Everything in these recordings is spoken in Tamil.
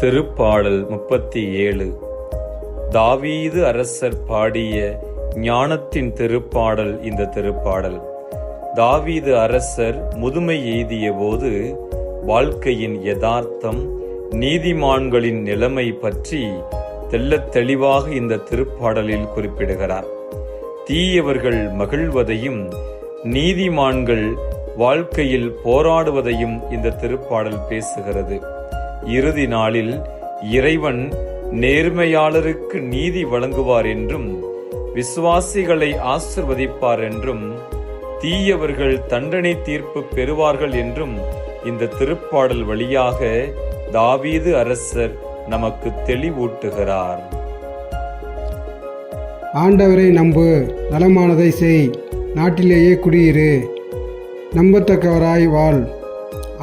திருப்பாடல் முப்பத்தி ஏழு. தாவீது அரசர் பாடிய ஞானத்தின் திருப்பாடல் இந்த திருப்பாடல். தாவீது அரசர் முதுமை எய்திய போது வாழ்க்கையின் யதார்த்தம் நீதிமான்களின் நிலைமை பற்றி தெள்ளத் தெளிவாக இந்த திருப்பாடலில் குறிப்பிடுகிறார். தீயவர்கள் மகிழ்வதையும் நீதிமான்கள் வாழ்க்கையில் போராடுவதையும் இந்த திருப்பாடல் பேசுகிறது. இறுதி நாளில் இறைவன் நேர்மையாளருக்கு நீதி வழங்குவார் என்றும் விசுவாசிகளை ஆசிர்வதிப்பார் என்றும் தீயவர்கள் தண்டனை தீர்ப்பு பெறுவார்கள் என்றும் இந்த திருப்பாடல் வழியாக தாவீது அரசர் நமக்கு தெளிவூட்டுகிறார். ஆண்டவரை நம்பு நலமானதை செய் நாட்டிலேயே குடியிரு. நம்பத்தக்கவராய் வாழ்.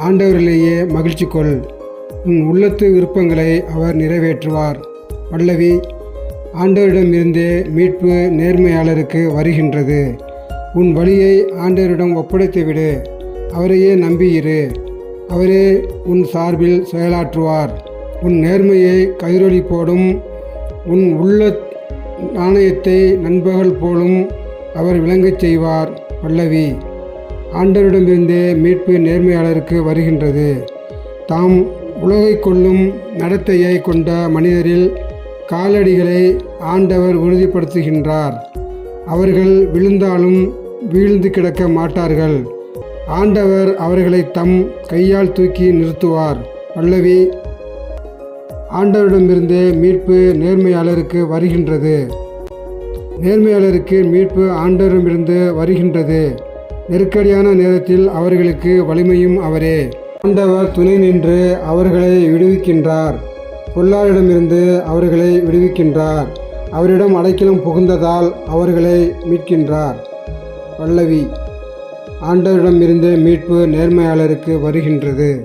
ஆண்டவரிலேயே மகிழ்ச்சி கொள். உன் உள்ளத்து விருப்பங்களை அவர் நிறைவேற்றுவார். பல்லவி ஆண்டவரிடமிருந்தே மீட்பு நேர்மையாளருக்கு வருகின்றது. உன் வழியை ஆண்டவரிடம் ஒப்படைத்து விடு. அவரையே நம்பியிரு. அவரே உன் சார்பில் செயலாற்றுவார். உன் நேர்மையை கதிரொலி போடும். உன் உள்ள நாணயத்தை நண்பகல் போலும் அவர் விளங்கச் செய்வார் பல்லவி ஆண்டவரிடமிருந்தே மீட்பு நேர்மையாளருக்கு வருகின்றது. தாம் உலகை கொள்ளும் நடத்தையை கொண்ட மனிதரில் காலடிகளை ஆண்டவர் உறுதிப்படுத்துகின்றார். அவர்கள் விழுந்தாலும் வீழ்ந்து கிடக்க மாட்டார்கள். ஆண்டவர் அவர்களை தம் கையால் தூக்கி நிறுத்துவார். பல்லவி ஆண்டவரிடமிருந்தே மீட்பு நேர்மையாளருக்கு வருகின்றது. நேர்மையாளருக்கு மீட்பு ஆண்டவரிடமிருந்து வருகின்றது. நெருக்கடியான நேரத்தில் அவர்களுக்கு வலிமையும் அவரே. ஆண்டவர் துணை நின்று அவர்களை விடுவிக்கின்றார். பொல்லாரிடமிருந்து அவர்களை விடுவிக்கின்றார். அவரிடம் அடைக்கலம் புகுந்ததால் அவர்களை மீட்கின்றார். பல்லவி ஆண்டவரிடமிருந்தே மீட்பு நேர்மையாளருக்கு வருகின்றது.